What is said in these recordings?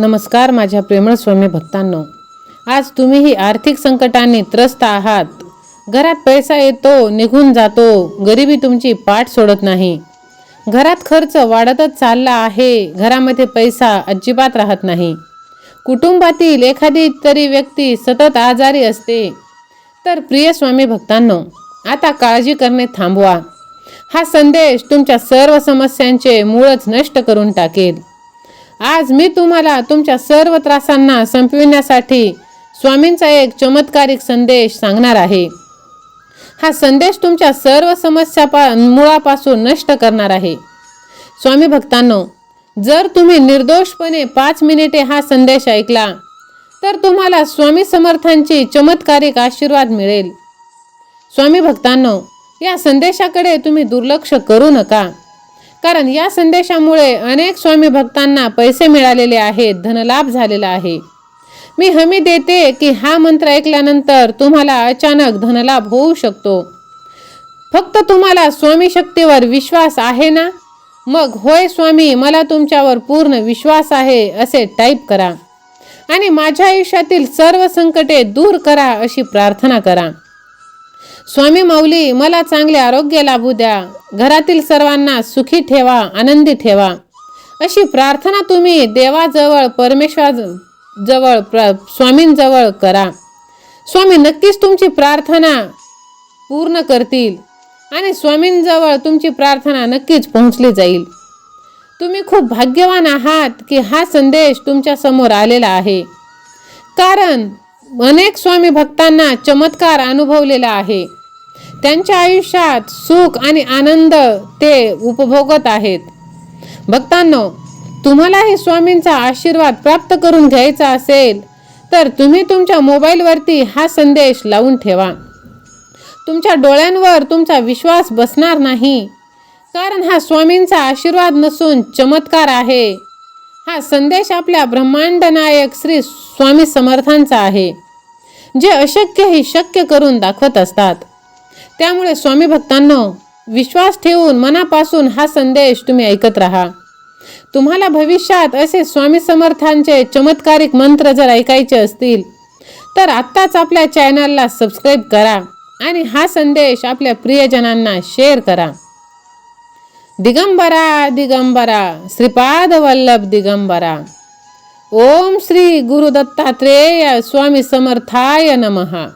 नमस्कार माझ्या प्रेमळ स्वामी भक्तांनो. आज तुम्हीही आर्थिक संकटांनी त्रस्त आहात. घरात पैसा येतो निघून जातो गरिबी तुमची पाठ सोडत नाही. घरात खर्च वाढतच चालला आहे घरामध्ये पैसा अजिबात राहत नाही. कुटुंबातील एखादी तरी व्यक्ती सतत आजारी असते. तर प्रिय स्वामी भक्तांनो आता काळजी करणे थांबवा. हा संदेश तुमच्या सर्व समस्यांचे मूळच नष्ट करून टाकेल. आज मी तुम्हाला तुमच्या सर्व त्रासांना संपविण्यासाठी स्वामींचा एक चमत्कारिक संदेश सांगणार आहे. हा संदेश तुमच्या सर्व समस्या पा मुळापासून नष्ट करणार आहे. स्वामी भक्तांनो जर तुम्ही निर्दोषपणे पाच मिनिटे हा संदेश ऐकला तर तुम्हाला स्वामी समर्थांची चमत्कारिक आशीर्वाद मिळेल. स्वामी भक्तांनो या संदेशाकडे तुम्ही दुर्लक्ष करू नका. कारण या संदेशामुळे अनेक स्वामी भक्तांना पैसे मिळालेले आहेत धनलाभ झालेला आहे. मी हमी देते की हा मंत्र ऐकल्यानंतर तुम्हाला अचानक धनलाभ होऊ शकतो. फक्त तुम्हाला स्वामी शक्तीवर विश्वास आहे ना? मग होय स्वामी मला तुमच्यावर पूर्ण विश्वास आहे असे टाईप करा. आणि माझ्या आयुष्यातील सर्व संकटे दूर करा अशी प्रार्थना करा. स्वामी माऊली मला चांगले आरोग्य लाभू द्या. घरातील सर्वांना सुखी ठेवा आनंदी ठेवा. अशी प्रार्थना तुम्ही देवाजवळ परमेश्वर जवळ प्र स्वामींजवळ करा. स्वामी नक्कीच तुमची प्रार्थना पूर्ण करतील आणि स्वामींजवळ तुमची प्रार्थना नक्कीच पोहोचली जाईल. तुम्ही खूप भाग्यवान आहात की हा संदेश तुमच्यासमोर आलेला आहे. कारण अनेक स्वामी भक्तांना चमत्कार अनुभवलेला आहे. त्यांच्या आयुष्यात सुख आणि आनंद ते उपभोगत आहेत. भक्तांनो तुम्हालाही स्वामींचा आशीर्वाद प्राप्त करून घ्यायचा असेल तर तुम्ही तुमच्या मोबाईलवरती हा संदेश लावून ठेवा. तुमच्या डोळ्यांवर तुमचा विश्वास बसणार नाही. कारण हा स्वामींचा आशीर्वाद नसून चमत्कार आहे. हा संदेश आपल्या ब्रह्मांड नायक श्री स्वामी समर्थांचा आहे जे अशक्यही शक्य करून दाखवत असतात. त्यामुळे स्वामी भक्तांनो विश्वास ठेवून मनापासून हा संदेश तुम्ही ऐकत राहा. तुम्हाला भविष्यात असे स्वामी समर्थांचे चमत्कारिक मंत्र जर ऐकायचे असतील तर आत्ताच आपल्या चॅनलला सबस्क्राईब करा आणि हा संदेश आपल्या प्रियजनांना शेअर करा. दिगंबरा दिगंबरा श्रीपाद वल्लभ दिगंबरा. ओम श्री गुरु दत्तात्रेय स्वामी समर्थाय नमहा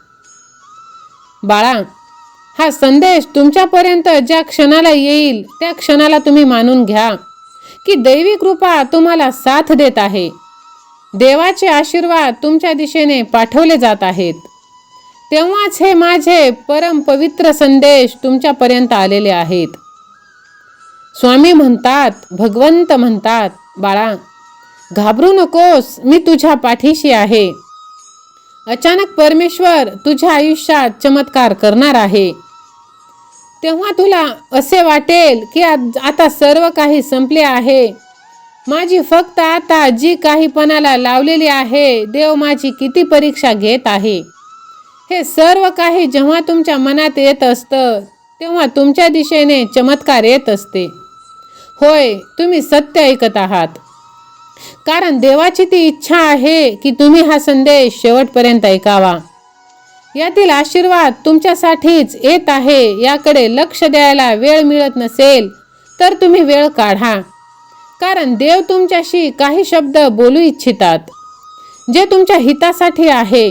बाळा हा संदेश तुमच्यापर्यंत ज्या क्षणाला येईल त्या क्षणाला तुम्ही मानून घ्या. की दैवी कृपा तुम्हाला साथ देत आहे. देवाचे आशीर्वाद तुमच्या दिशेने पाठवले जात आहेत. तेव्हाच हे माझे परम पवित्र संदेश तुमच्यापर्यंत आलेले आहेत. स्वामी म्हणतात भगवंत म्हणतात बाळा घाबरू नकोस मी तुझ्या पाठीशी आहे. अचानक परमेश्वर तुझ्या आयुष्यात चमत्कार करणार आहे. तेव्हा तुला असे वाटेल की आज- आता सर्व काही संपले आहे. माझी फक्त आता जी काही पणाला लावलेली आहे देव माझी किती परीक्षा घेत आहे. हे सर्व काही जेव्हा तुमच्या मनात येत असतं तेव्हा तुमच्या दिशेने चमत्कार येत असते. होय तुम्ही सत्य ऐकत आहात. कारण देवाची ती इच्छा आहे की तुम्ही हा संदेश शेवटपर्यंत ऐकावा. यातील आशीर्वाद तुमच्यासाठीच येत आहे. याकडे लक्ष द्यायला वेळ मिळत नसेल तर तुम्ही वेळ काढा. कारण देव तुमच्याशी काही शब्द बोलू इच्छितात जे तुमच्या हितासाठी आहे.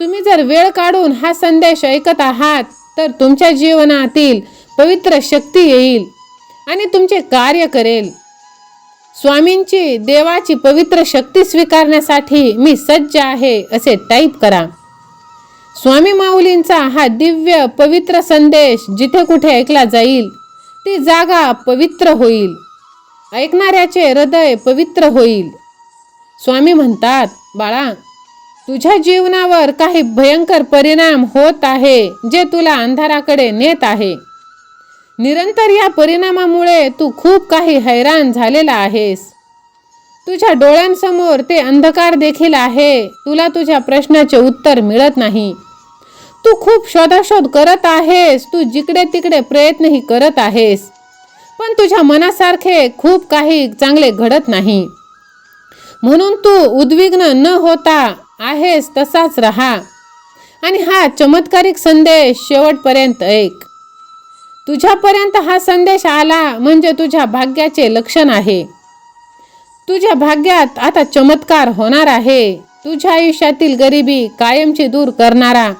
तुम्ही जर वेळ काढून हा संदेश ऐकत आहात तर तुमच्या जीवनातील पवित्र शक्ती येईल आणि तुमचे कार्य करेल. स्वामींची देवाची पवित्र शक्ती स्वीकारण्यासाठी मी सज्ज आहे असे टाईप करा. स्वामी माऊलींचा हा दिव्य पवित्र संदेश जिथे कुठे ऐकला जाईल ती जागा पवित्र होईल. ऐकणाऱ्याचे हृदय पवित्र होईल. स्वामी म्हणतात बाळा तुझ्या जीवनावर काही भयंकर परिणाम होत आहे जे तुला अंधाराकडे नेत आहे. निरंतर या परिणामामुळे तू खूप काही हैराण झालेला आहेस. तुझ्या डोळ्यांसमोर ते अंधकार देखील आहे. तुला तुझ्या प्रश्नाचे उत्तर मिळत नाही. तू खूप शोधाशोध करत आहेस. तू जिकडे तिकडे प्रयत्नही करत आहेस. पण तुझ्या मनासारखे खूप काही चांगले घडत नाही. म्हणून तू उद्विग्न न होता आहेस तसाच राहा. आणि हा चमत्कारिक संदेश शेवटपर्यंत ऐक. तुझ्यापर्यंत हा संदेश आला म्हणजे तुझ्या भाग्याचे लक्षण आहे. तुझ्या भाग्यात आता चमत्कार होणार आहे. तुझ्या आयुष्यातील गरिबी कायमची दूर करणारा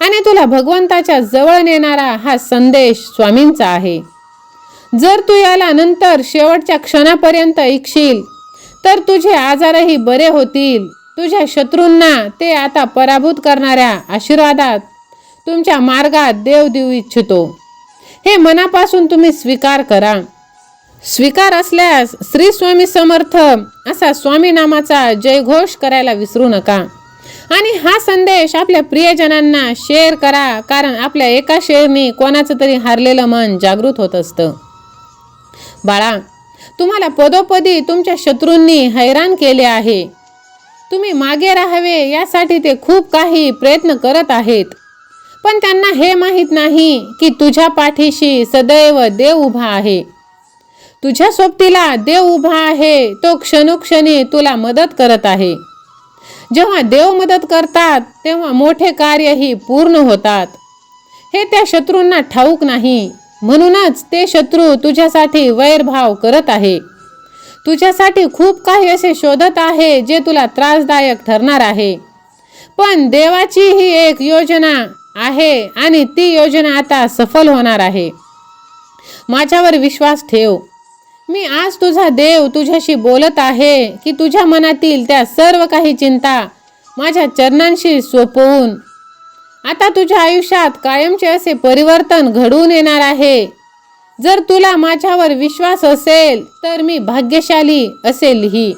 आणि तुला भगवंताच्या जवळ नेणारा हा संदेश स्वामींचा आहे. जर तू याला नंतर शेवटच्या क्षणापर्यंत ऐकशील तर तुझे आजारही बरे होतील. तुझ्या शत्रूंना ते आता पराभूत करणाऱ्या आशीर्वादात तुमच्या मार्गात देव देऊ इच्छितो. हे मनापासून तुम्ही स्वीकार करा. स्वीकार असल्यास श्री स्वामी समर्थ असा स्वामी नामाचा जयघोष करायला विसरू नका. आणि हा संदेश आपल्या प्रियजनांना शेअर करा कारण आपल्या एका शेअरनी कोणाचं तरी हारलेलं मन जागृत होत असतं. बाळा तुम्हाला पदोपदी तुमच्या शत्रूंनी हैराण केले आहे. तुम्ही मागे राहावे यासाठी ते खूप काही प्रयत्न करत आहेत. पण त्यांना हे माहीत नाही की तुझ्या पाठीशी सदैव देव उभा आहे. तुझ्या सोबतीला देव उभा आहे तो क्षणोक्षणी तुला मदत करत आहे. जेव्हा देव मदत करतात तेव्हा मोठे कार्यही पूर्ण होतात. हे त्या शत्रूंना ठाऊक नाही. म्हणूनच ते शत्रू तुझ्यासाठी वैरभाव करत आहे. तुझ्यासाठी खूप काही असे शोधत आहे जे तुला त्रासदायक ठरणार आहे. पण देवाची ही एक योजना आहे आणि ती योजना आता सफल होणार आहे. माझ्यावर विश्वास ठेव. मी आज तुझा देव तुझ्याशी बोलत आहे की तुझ्या मनातील त्या सर्व काही चिंता माझ्या चरणांशी सोपवून. आता तुझ्या आयुष्यात कायमचे असे परिवर्तन घडवून येणार आहे. जर तुला माझ्यावर विश्वास असेल तर मी भाग्यशाली असे लिही.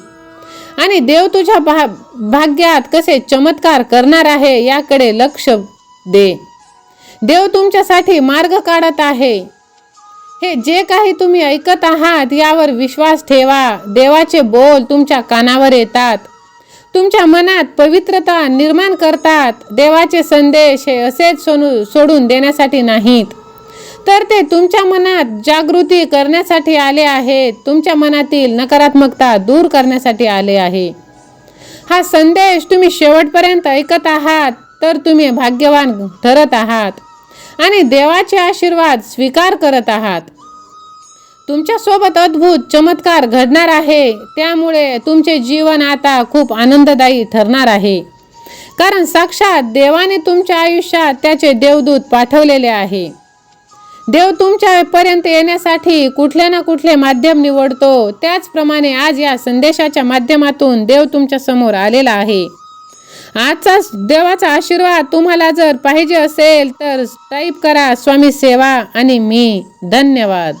आणि देव तुझ्या भा भाग्यात कसे चमत्कार करणार आहे याकडे लक्ष दे. देव तुमच्यासाठी मार्ग काढत आहे. हे जे काही तुम्ही ऐकत आहात यावर विश्वास ठेवा. देवाचे बोल तुमच्या कानावर येतात. तुमच्या मनात पवित्रता निर्माण करतात. देवाचे संदेश हे असेच सोनू सोडून देण्यासाठी नाहीत. तर ते तुमच्या मनात जागृती करण्यासाठी आले आहेत. तुमच्या मनातील नकारात्मकता दूर करण्यासाठी आले आहे. हा संदेश तुम्ही शेवटपर्यंत ऐकत आहात तर तुम्ही भाग्यवान ठरत आहात. आणि देवाचे आशीर्वाद स्वीकार करत आहात. तुमच्यासोबत अद्भुत चमत्कार घडणार आहे. त्यामुळे तुमचे जीवन आता खूप आनंददायी ठरणार आहे. कारण साक्षात देवाने तुमच्या आयुष्यात त्याचे देवदूत पाठवलेले आहे. देव तुमच्यापर्यंत येण्यासाठी कुठले ना कुठले माध्यम निवडतो त्याचप्रमाणे आज या संदेशाच्या माध्यमातून देव तुमच्यासमोर आलेला आहे. आजचा देवाचा आशीर्वाद तुम्हाला जर पाहिजे असेल तर टाईप करा स्वामी सेवा आणि मी. धन्यवाद.